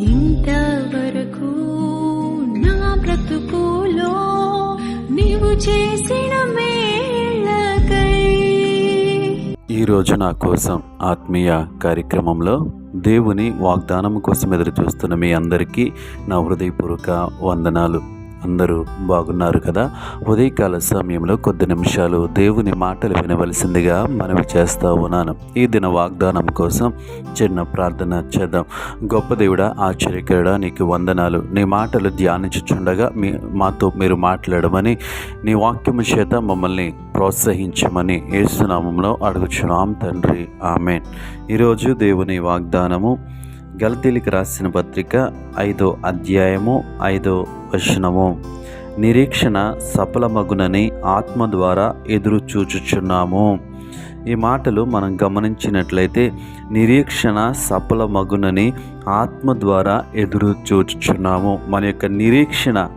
ఇంతవరకు నా బ్రతుకులో నీవు చేసిన ఈరోజు ఈ రోజు నా కోసం ఆత్మీయ కార్యక్రమంలో దేవుని వాగ్దానం కోసం ఎదురు చూస్తున్న మీ అందరికీ నా హృదయపూర్వక వందనాలు. అందరూ బాగున్నారు కదా? ఉదయకాల సమయంలో కొద్ది నిమిషాలు దేవుని మాటలు వినవలసిందిగా మనవి చేస్తూ ఉన్నాను. ఈ దిన వాగ్దానం కోసం చిన్న ప్రార్థన చేద్దాం. గొప్ప దేవుడా ఆశ్చర్యకరడా నీకు వందనాలు. నీ మాటలు ధ్యానించుచుండగా మీ మాతో మీరు మాట్లాడమని నీ వాక్యము చేత మమ్మల్ని ప్రోత్సహించమని ఏసునామంలో అడుగుచున్నాం తండ్రి. ఆమెన్. ఈరోజు దేవుని వాగ్దానము గలతీలికి రాసిన పత్రిక ఐదో అధ్యాయము ఐదో వచనము. నిరీక్షణ సఫలమగునని ఆత్మ ద్వారా ఎదురు చూచుచున్నాము. ఈ మాటలు మనం గమనించినట్లయితే నిరీక్షణ సఫలమగునని ఆత్మ ద్వారా ఎదురు చూచుచున్నాము. మన యొక్క నిరీక్షణ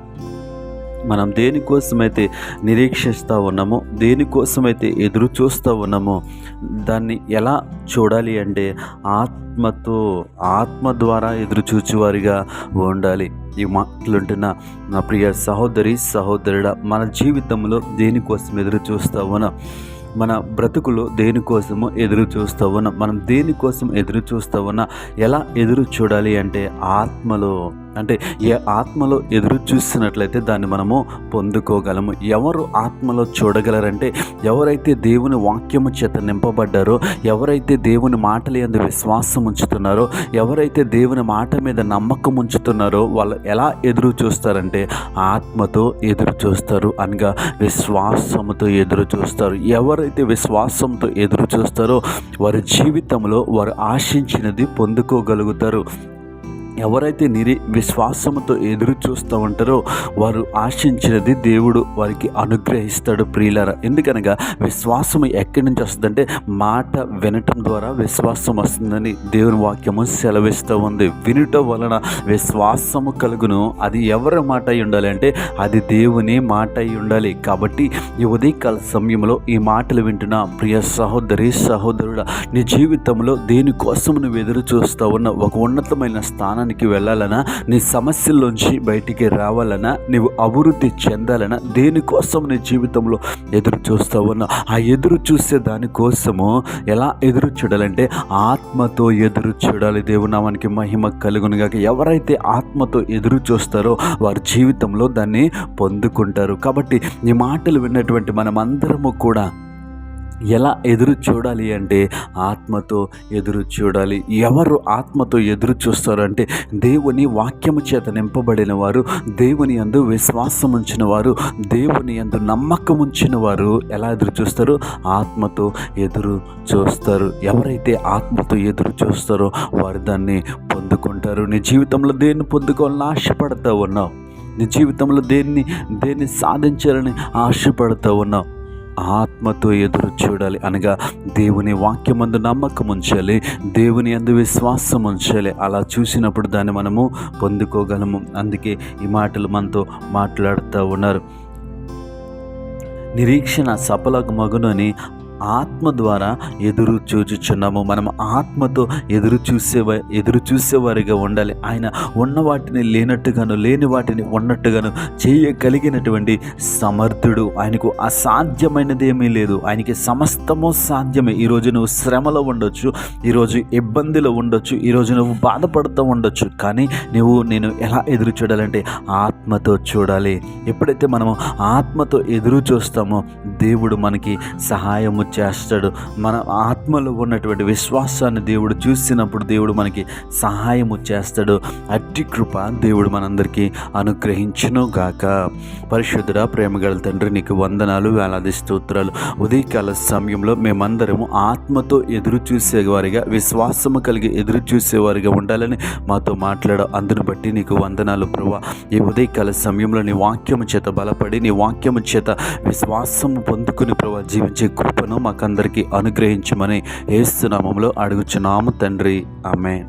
మనం దేనికోసమైతే నిరీక్షిస్తూ ఉన్నామో దేనికోసమైతే ఎదురు చూస్తూ ఉన్నామో దాన్ని ఎలా చూడాలి అంటే ఆత్మ ఆత్మతో ఆత్మ ద్వారా ఎదురుచూచువారిగా ఉండాలి. ఈ మాటలుంటున్న నా ప్రియ సహోదరి సహోదరుడ మన జీవితంలో దేనికోసం ఎదురు చూస్తూ ఉన్నాం? మన బ్రతుకులో దేనికోసము ఎదురు చూస్తూ ఉన్నాం? మనం దేనికోసం ఎదురు చూస్తూ ఉన్నా? ఎలా ఎదురు చూడాలి అంటే ఆత్మలో అంటే ఏ ఆత్మలో ఎదురు చూస్తున్నట్లయితే దాన్ని మనము పొందుకోగలము. ఎవరు ఆత్మలో చూడగలరంటే ఎవరైతే దేవుని వాక్యము చేత నింపబడ్డారో ఎవరైతే దేవుని మాటలు ఎందు విశ్వాసం ఉంచుతున్నారో ఎవరైతే దేవుని మాట మీద నమ్మకం ఉంచుతున్నారో వాళ్ళు ఎలా ఎదురు చూస్తారంటే ఆత్మతో ఎదురు చూస్తారు అనగా విశ్వాసముతో ఎదురు చూస్తారు. ఎవరైతే విశ్వాసంతో ఎదురు చూస్తారో వారి జీవితంలో వారు ఆశించినది పొందుకోగలుగుతారు. ఎవరైతే నిరి విశ్వాసముతో ఎదురు చూస్తూ ఉంటారో వారు ఆశించినది దేవుడు వారికి అనుగ్రహిస్తాడు ప్రియులర. ఎందుకనగా విశ్వాసం ఎక్కడి నుంచి వస్తుందంటే మాట వినటం ద్వారా విశ్వాసం వస్తుందని దేవుని వాక్యము సెలవిస్తూ ఉంది. వినుట వలన విశ్వాసము కలుగును. అది ఎవరి మాట అయి ఉండాలి అంటే అది దేవుని మాట అయి ఉండాలి. కాబట్టి ఈ ఉదయకాల సమయంలో ఈ మాటలు వింటున్న ప్రియ సహోదరి సహోదరుడ నీ జీవితంలో దేనికోసం నువ్వు ఎదురు చూస్తూ ఉన్న ఒక ఉన్నతమైన స్థానాన్ని స్థానానికి వెళ్ళాలన్నా నీ సమస్యల్లోంచి బయటికి రావాలన్నా నీవు అభివృద్ధి చెందాలన్నా దేనికోసం నీ జీవితంలో ఎదురు చూస్తూ ఉన్నా ఆ ఎదురు చూసే దానికోసము ఎలా ఎదురు చూడాలంటే ఆత్మతో ఎదురు చూడాలి. దేవునామానికి మహిమ కలుగునుగాక ఎవరైతే ఆత్మతో ఎదురు చూస్తారో వారి జీవితంలో దాన్ని పొందుకుంటారు. కాబట్టి ఈ మాటలు విన్నటువంటి మనమందరము కూడా ఎలా ఎదురు చూడాలి అంటే ఆత్మతో ఎదురు చూడాలి. ఎవరు ఆత్మతో ఎదురు చూస్తారంటే దేవుని వాక్యము చేత నింపబడిన వారు దేవుని యందు విశ్వాసం ఉంచిన వారు దేవుని యందు నమ్మకం ఉంచిన వారు ఎలా ఎదురు చూస్తారు? ఆత్మతో ఎదురు చూస్తారు. ఎవరైతే ఆత్మతో ఎదురు చూస్తారో వారు దాన్ని పొందుకుంటారు. నీ జీవితంలో దేన్ని పొందుకోవాలని ఆశపడతా ఉన్నావు? నీ జీవితంలో దేన్ని దేన్ని సాధించాలని ఆశపడతా ఉన్నావు? ఆత్మతో ఎదురు చూడాలి అనగా దేవుని వాక్యమందు నమ్మకం ఉంచాలి దేవుని అందు విశ్వాసం ఉంచాలి. అలా చూసినప్పుడు దాన్ని మనము పొందుకోగలము. అందుకే ఈ మాటలు మనతో మాట్లాడుతూ ఉన్నారు. నిరీక్షణ సఫల మగునని ఆత్మ ద్వారా ఎదురు చూచుచున్నాము. మనం ఆత్మతో ఎదురు చూసే ఎదురు చూసేవారిగా ఉండాలి. ఆయన ఉన్న వాటిని లేనట్టుగాను లేని వాటిని ఉన్నట్టుగాను చేయగలిగినటువంటి సమర్థుడు. ఆయనకు అసాధ్యమైనది ఏమీ లేదు. ఆయనకి సమస్తము సాధ్యమే. ఈరోజు నువ్వు శ్రమలో ఉండొచ్చు. ఈరోజు ఇబ్బందిలో ఉండొచ్చు. ఈరోజు నువ్వు బాధపడుతూ ఉండొచ్చు. కానీ నువ్వు నేను ఎలా ఎదురు చూడాలంటే ఆత్మతో చూడాలి. ఎప్పుడైతే మనము ఆత్మతో ఎదురు చూస్తామో దేవుడు మనకి సహాయము చేస్తాడు. మన ఆత్మలో ఉన్నటువంటి విశ్వాసాన్ని దేవుడు చూసినప్పుడు దేవుడు మనకి సహాయము చేస్తాడు. అట్టి కృప దేవుడు మనందరికీ అనుగ్రహించును గాక పరిశుద్ధుడ ప్రేమగల తండ్రి నీకు వందనాలు వేలాది స్తోత్రాలు. ఉదయకాల సమయంలో మేమందరము ఆత్మతో ఎదురు చూసేవారిగా విశ్వాసము కలిగి ఎదురు చూసేవారిగా ఉండాలని మాతో మాట్లాడ. అందును బట్టి నీకు వందనాలు ప్రభా. ఈ ఉదయకాల సమయంలో నీ వాక్యము చేత బలపడి నీ వాక్యము చేత విశ్వాసము పొందుకుని ప్రభా జీవించే కృపను మాకందరికీ అనుగ్రహించమని ఏస్తున్నామంలో అడుగుచున్నాము తండ్రి. ఆమె